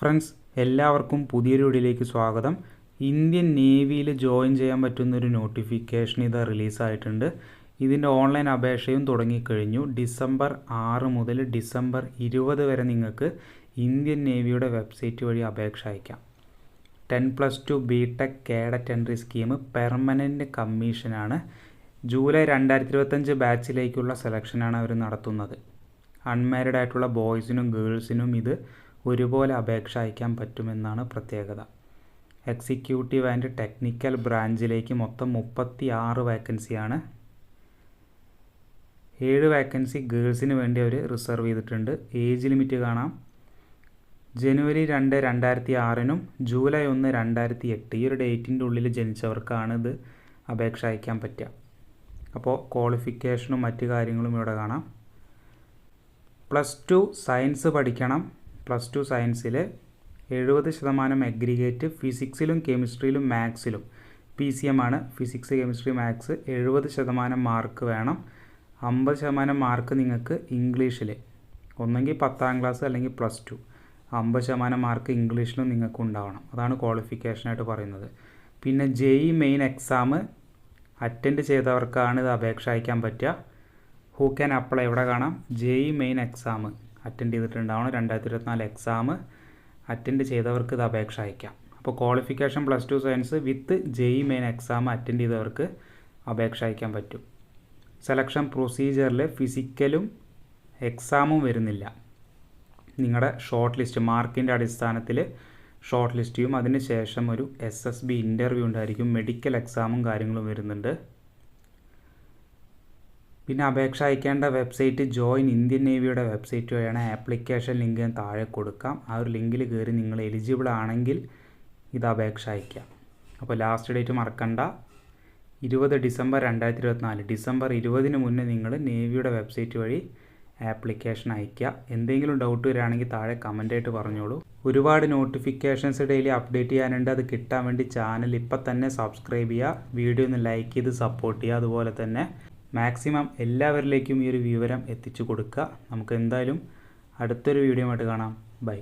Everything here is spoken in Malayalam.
ഫ്രണ്ട്സ് എല്ലാവർക്കും പുതിയൊരു വീഡിയോയിലേക്ക് സ്വാഗതം. ഇന്ത്യൻ നേവിയിൽ ജോയിൻ ചെയ്യാൻ പറ്റുന്ന പറ്റുന്നൊരു നോട്ടിഫിക്കേഷൻ ഇത് റിലീസായിട്ടുണ്ട്. ഇതിന്റെ ഓൺലൈൻ അപേക്ഷയും തുടങ്ങിക്കഴിഞ്ഞു. ഡിസംബർ ആറ് മുതൽ ഡിസംബർ ഇരുപത് വരെ നിങ്ങൾക്ക് ഇന്ത്യൻ നേവിയുടെ വെബ്സൈറ്റ് വഴി അപേക്ഷ അയക്കാം. Ten plus two B tech cadet entry scheme permanent കമ്മീഷനാണ്. ജൂലൈ രണ്ടായിരത്തി ഇരുപത്തഞ്ച് ബാച്ചിലേക്കുള്ള സെലക്ഷനാണ് അവർ നടത്തുന്നത്. അൺമാരിഡ് ആയിട്ടുള്ള ബോയ്സിനും ഗേൾസിനും ഇത് ഒരുപോലെ അപേക്ഷ അയക്കാൻ പറ്റുമെന്നാണ് പ്രത്യേകത. എക്സിക്യൂട്ടീവ് ആൻഡ് ടെക്നിക്കൽ ബ്രാഞ്ചിലേക്ക് മൊത്തം മുപ്പത്തി ആറ് വേക്കൻസിയാണ്. ഏഴ് വേക്കൻസി ഗേൾസിന് വേണ്ടി അവർ റിസർവ് ചെയ്തിട്ടുണ്ട്. ഏജ് ലിമിറ്റ് കാണാം. ജനുവരി രണ്ട് രണ്ടായിരത്തി ആറിനും ജൂലൈ ഒന്ന് രണ്ടായിരത്തി എട്ട് ഈ ഒരു ഡേറ്റിന്റെ ഉള്ളിൽ ജനിച്ചവർക്കാണ് ഇത് അപേക്ഷ അയക്കാൻ പറ്റുക. അപ്പോൾ ക്വാളിഫിക്കേഷനും മറ്റു കാര്യങ്ങളും ഇവിടെ കാണാം. പ്ലസ് ടു സയൻസ് പഠിക്കണം. പ്ലസ് ടു സയൻസിൽ എഴുപത് ശതമാനം അഗ്രിഗേറ്റ് ഫിസിക്സിലും കെമിസ്ട്രിയിലും മാത്സിലും പി സി എം ആണ്. ഫിസിക്സ് കെമിസ്ട്രി മാത്സ് എഴുപത് ശതമാനം മാർക്ക് വേണം. അമ്പത് ശതമാനം മാർക്ക് നിങ്ങൾക്ക് ഇംഗ്ലീഷിൽ ഒന്നെങ്കിൽ പത്താം ക്ലാസ് അല്ലെങ്കിൽ പ്ലസ് ടു അമ്പത് ശതമാനം മാർക്ക് ഇംഗ്ലീഷിലും നിങ്ങൾക്ക് ഉണ്ടാവണം. അതാണ് ക്വാളിഫിക്കേഷനായിട്ട് പറയുന്നത്. പിന്നെ ജെഇ മെയിൻ എക്സാം അറ്റൻഡ് ചെയ്തവർക്കാണ് ഇത് അപേക്ഷ അയക്കാൻ പറ്റുക. ഹൂ ക്യാൻ അപ്ലൈ ഇവിടെ കാണാം. ജെഇ മെയിൻ എക്സാം അറ്റൻഡ് ചെയ്തിട്ടുണ്ടാവണം. രണ്ടായിരത്തി ഇരുപത്തിനാല് എക്സാം അറ്റൻഡ് ചെയ്തവർക്ക് ഇത് അപേക്ഷ അയക്കാം. അപ്പോൾ qualification plus two science with JEE main exam attend ചെയ്തവർക്ക് അപേക്ഷ അയക്കാൻ പറ്റും. സെലക്ഷൻ പ്രൊസീജിയറിൽ ഫിസിക്കലും എക്സാമും വരുന്നില്ല. നിങ്ങളുടെ ഷോർട്ട് ലിസ്റ്റ് മാർക്കിന്റെ അടിസ്ഥാനത്തിൽ ഷോർട്ട് ലിസ്റ്റ് ചെയ്യും അതിന് ശേഷം ഒരു എസ് എസ് ബി ഇന്റർവ്യൂ ഉണ്ടായിരിക്കും. മെഡിക്കൽ എക്സാമും കാര്യങ്ങളും വരുന്നുണ്ട്. പിന്നെ അപേക്ഷ അയക്കേണ്ട വെബ്സൈറ്റ് ജോയിൻ ഇന്ത്യൻ നേവിയുടെ വെബ്സൈറ്റ് വഴിയാണ്. ആപ്ലിക്കേഷൻ ലിങ്ക് ഞാൻ താഴെ കൊടുക്കാം. ആ ഒരു ലിങ്കിൽ കയറി നിങ്ങൾ എലിജിബിൾ ആണെങ്കിൽ ഇത് അപേക്ഷ അയക്കാം. അപ്പോൾ ലാസ്റ്റ് ഡേറ്റ് മറക്കണ്ട. ഇരുപത് ഡിസംബർ രണ്ടായിരത്തി ഇരുപത്തിനാല് ഡിസംബർ ഇരുപതിന് മുന്നേ നിങ്ങൾ നേവിയുടെ വെബ്സൈറ്റ് വഴി ആപ്ലിക്കേഷൻ അയയ്ക്കുക എന്തെങ്കിലും ഡൗട്ട് വരികയാണെങ്കിൽ താഴെ കമന്റായിട്ട് പറഞ്ഞോളൂ. ഒരുപാട് നോട്ടിഫിക്കേഷൻസ് ഡെയിലി അപ്ഡേറ്റ് ചെയ്യാനുണ്ട്. അത് കിട്ടാൻ വേണ്ടി ചാനൽ ഇപ്പം തന്നെ സബ്സ്ക്രൈബ് ചെയ്യുക. വീഡിയോ ഒന്ന് ലൈക്ക് ചെയ്ത് സപ്പോർട്ട് ചെയ്യുക. അതുപോലെ തന്നെ മാക്സിമം എല്ലാവരിലേക്കും ഈ ഒരു വിവരം എത്തിച്ചു കൊടുക്കുക. നമുക്ക് എന്തായാലും അടുത്തൊരു വീഡിയോ ആയിട്ട് കാണാം. ബൈ